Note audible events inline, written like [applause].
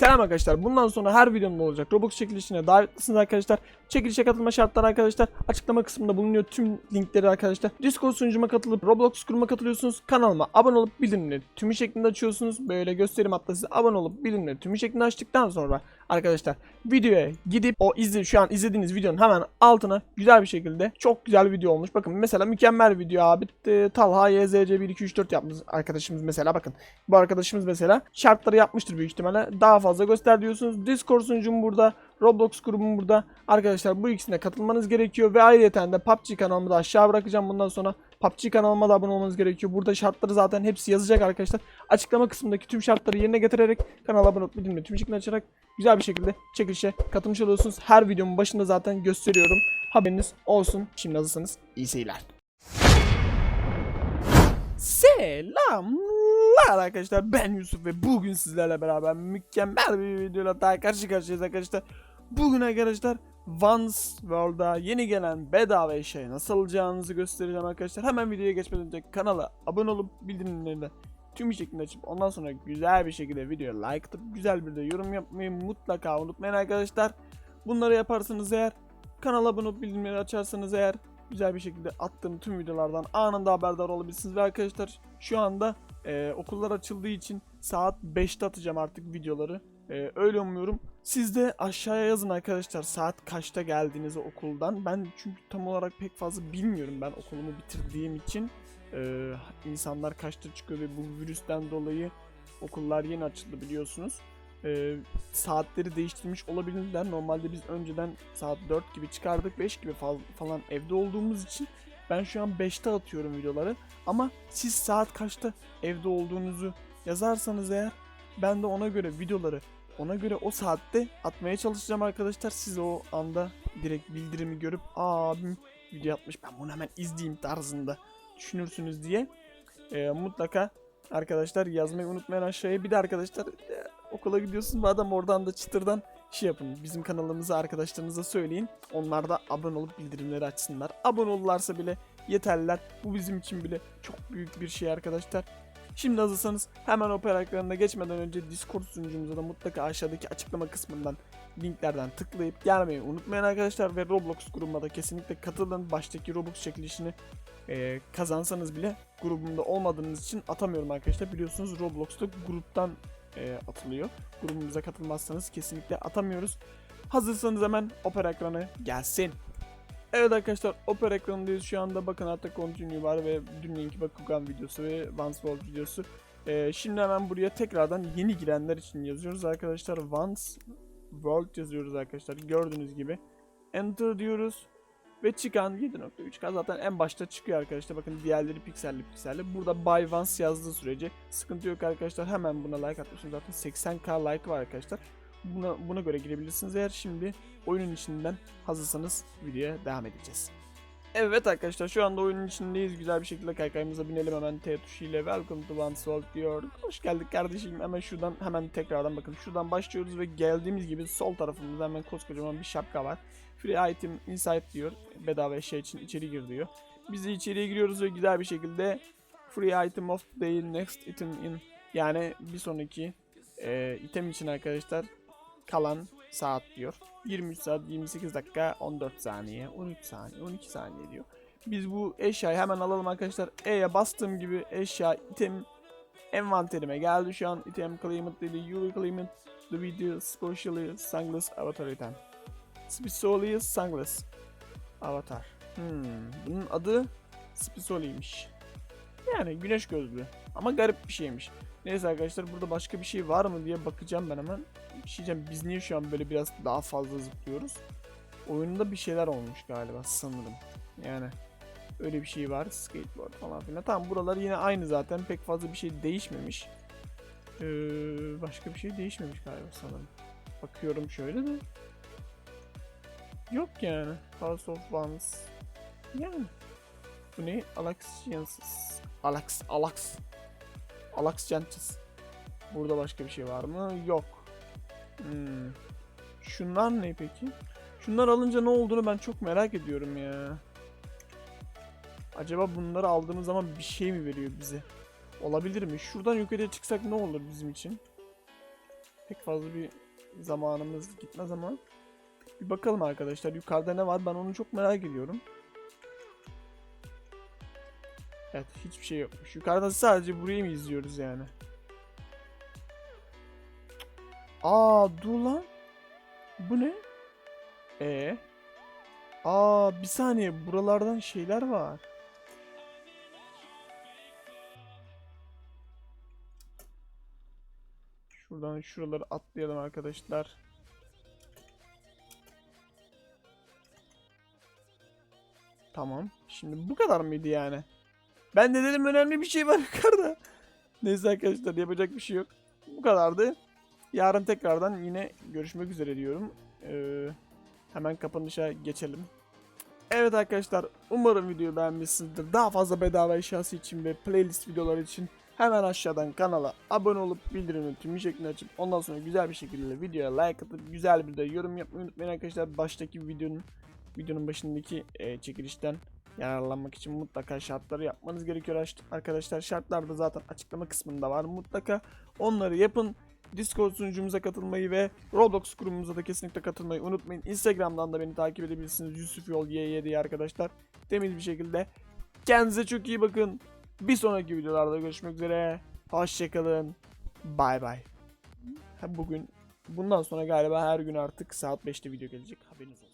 Selam arkadaşlar. Bundan sonra her videomda olacak. Roblox çekilişine davetlisiniz arkadaşlar. Çekilişe katılma şartları arkadaşlar. Açıklama kısmında bulunuyor tüm linkleri arkadaşlar. Discord sunucuma katılıp Roblox kuruma katılıyorsunuz. Kanalıma abone olup bildirimleri tümü şeklinde açıyorsunuz. Böyle gösterim hatta size abone olup bildirimleri tümü şeklinde açtıktan sonra arkadaşlar videoya gidip o izle şu an izlediğiniz videonun hemen altına güzel bir şekilde çok güzel bir video olmuş. Bakın mesela mükemmel video abi. Talha YZC 1 2 3 4 yapmış arkadaşımız mesela bakın. Bu arkadaşımız mesela şartları yapmıştır büyük ihtimalle. Daha fazla göster diyorsunuz. Discord sunucum burada. Roblox grubum burada. Arkadaşlar bu ikisine katılmanız gerekiyor. Ve ayrıca de PUBG kanalımı da aşağı bırakacağım. Bundan sonra PUBG kanalıma da abone olmanız gerekiyor. Burada şartları zaten hepsi yazacak arkadaşlar. Açıklama kısmındaki tüm şartları yerine getirerek kanala abone olup bildirimleri tüm şeklinde açarak güzel bir şekilde çekilişe katılmış oluyorsunuz. Her videomun başında zaten gösteriyorum. Haberiniz olsun. Şimdi hazırsanız iyi seyirler. Selamlar arkadaşlar ben Yusuf ve bugün sizlerle beraber mükemmel bir videoyla daha karşı karşıyayız arkadaşlar. Bugün arkadaşlar Vans World'a yeni gelen bedava eşyayı nasıl alacağınızı göstereceğim arkadaşlar. Hemen videoya geçmeden önce kanala abone olup bildirimleri de tüm bir şekilde açıp ondan sonra güzel bir şekilde videoya like atıp güzel bir de yorum yapmayı mutlaka unutmayın arkadaşlar. Bunları yaparsanız eğer kanala abone olup bildirimleri açarsanız eğer güzel bir şekilde attığım tüm videolardan anında haberdar olabilirsiniz. Ve arkadaşlar şu anda e, okullar açıldığı için saat 5'te atacağım artık videoları. E, öyle umuyorum. Siz de aşağıya yazın arkadaşlar saat kaçta geldiğinizi okuldan. Ben çünkü tam olarak pek fazla bilmiyorum ben okulumu bitirdiğim için. E, insanlar kaçta çıkıyor ve bu virüsten dolayı okullar yeni açıldı biliyorsunuz. E, saatleri değiştirmiş olabilirler. Normalde biz önceden saat 4 gibi çıkardık. 5 gibi fal- falan evde olduğumuz için ben şu an 5'te atıyorum videoları. Ama siz saat kaçta evde olduğunuzu yazarsanız eğer ben de ona göre videoları ona göre o saatte atmaya çalışacağım arkadaşlar. Siz o anda direkt bildirimi görüp abim video atmış ben bunu hemen izleyeyim tarzında düşünürsünüz diye Ee, mutlaka arkadaşlar yazmayı unutmayın aşağıya. Bir de arkadaşlar e, okula gidiyorsunuz madem oradan da çıtırdan şey yapın. Bizim kanalımıza arkadaşlarınıza söyleyin. Onlar da abone olup bildirimleri açsınlar. Abone olurlarsa bile yeterliler. Bu bizim için bile çok büyük bir şey arkadaşlar. Şimdi hazırsanız hemen opera ekranına geçmeden önce Discord sunucumuza da mutlaka aşağıdaki açıklama kısmından linklerden tıklayıp gelmeyi unutmayın arkadaşlar ve Roblox grubuma da kesinlikle katılın. Baştaki Roblox çekilişini e, kazansanız bile grubumda olmadığınız için atamıyorum arkadaşlar. Biliyorsunuz Roblox'ta gruptan e, atılıyor. Grubumuza katılmazsanız kesinlikle atamıyoruz. Hazırsanız hemen opera ekranı gelsin. Evet arkadaşlar opera ekranındayız şu anda. Bakın hatta continue var ve dün linki Bakugan videosu ve Vance World videosu. Ee, şimdi hemen buraya tekrardan yeni girenler için yazıyoruz arkadaşlar. Vance World yazıyoruz arkadaşlar. Gördüğünüz gibi. Enter diyoruz. Ve çıkan 7.3K zaten en başta çıkıyor arkadaşlar. Bakın diğerleri pikselli pikselli. Burada By Vance yazdığı sürece sıkıntı yok arkadaşlar. Hemen buna like atmışım. Zaten 80k like var arkadaşlar. Buna, buna göre girebilirsiniz. Eğer şimdi oyunun içinden hazırsanız videoya devam edeceğiz. Evet arkadaşlar şu anda oyunun içindeyiz. Güzel bir şekilde kaykayımıza binelim hemen T tuşu ile Welcome to One World diyor. Hoş geldik kardeşim. Hemen şuradan hemen tekrardan bakın. Şuradan başlıyoruz ve geldiğimiz gibi sol tarafımızda hemen koskocaman bir şapka var. Free item inside diyor. Bedava eşya için içeri gir diyor. Biz de içeriye giriyoruz ve güzel bir şekilde free item of the day next item in yani bir sonraki e, item için arkadaşlar kalan saat diyor. 23 saat 28 dakika 14 saniye 13 saniye 12 saniye diyor. Biz bu eşyayı hemen alalım arkadaşlar. E'ye bastığım gibi eşya item envanterime geldi şu an. Item claimant dedi. You will claim it. The video specially sunglass avatar item. Specially sunglass avatar. Hmm, bunun adı Specially'miş. Yani güneş gözlü. Ama garip bir şeymiş. Neyse arkadaşlar burada başka bir şey var mı diye bakacağım ben hemen. Bir şey diyeceğim biz niye şu an böyle biraz daha fazla zıplıyoruz? Oyunda bir şeyler olmuş galiba sanırım. Yani öyle bir şey var. Skateboard falan filan. Tamam buralar yine aynı zaten. Pek fazla bir şey değişmemiş. Ee, başka bir şey değişmemiş galiba sanırım. Bakıyorum şöyle de. Yok yani. House of Ones. Yani. Bu ne? Alex Janssens. Alex, Alex. Alex Janssens. Burada başka bir şey var mı? Yok. Şunlar ne peki? Şunlar alınca ne olduğunu ben çok merak ediyorum ya. Acaba bunları aldığımız zaman bir şey mi veriyor bize? Olabilir mi? Şuradan yukarıya çıksak ne olur bizim için? pek fazla bir zamanımız gitmez ama bir bakalım arkadaşlar yukarıda ne var ben onu çok merak ediyorum. Evet hiçbir şey yokmuş. Yukarıda sadece burayı mı izliyoruz yani? Aa dur lan. Bu ne? E. Aa bir saniye buralardan şeyler var. Şuradan şuraları atlayalım arkadaşlar. Tamam. Şimdi bu kadar mıydı yani? Ben de dedim önemli bir şey var [laughs] yukarıda. Neyse arkadaşlar yapacak bir şey yok. Bu kadardı. Yarın tekrardan yine görüşmek üzere diyorum. Ee, hemen kapanışa geçelim. Evet arkadaşlar umarım videoyu beğenmişsinizdir. Daha fazla bedava eşyası için ve playlist videoları için hemen aşağıdan kanala abone olup bildirimleri tüm şeklinde açıp ondan sonra güzel bir şekilde videoya like atıp güzel bir de yorum yapmayı unutmayın arkadaşlar. Baştaki videonun videonun başındaki e, çekilişten yararlanmak için mutlaka şartları yapmanız gerekiyor aş- arkadaşlar. Şartlar da zaten açıklama kısmında var. Mutlaka onları yapın. Discord sunucumuza katılmayı ve Roblox grubumuza da kesinlikle katılmayı unutmayın. Instagram'dan da beni takip edebilirsiniz. Yusuf Yol Y7 diye arkadaşlar. Temiz bir şekilde. Kendinize çok iyi bakın. Bir sonraki videolarda görüşmek üzere. Hoşçakalın. Bay bay. Bugün bundan sonra galiba her gün artık saat 5'te video gelecek. Haberiniz olsun.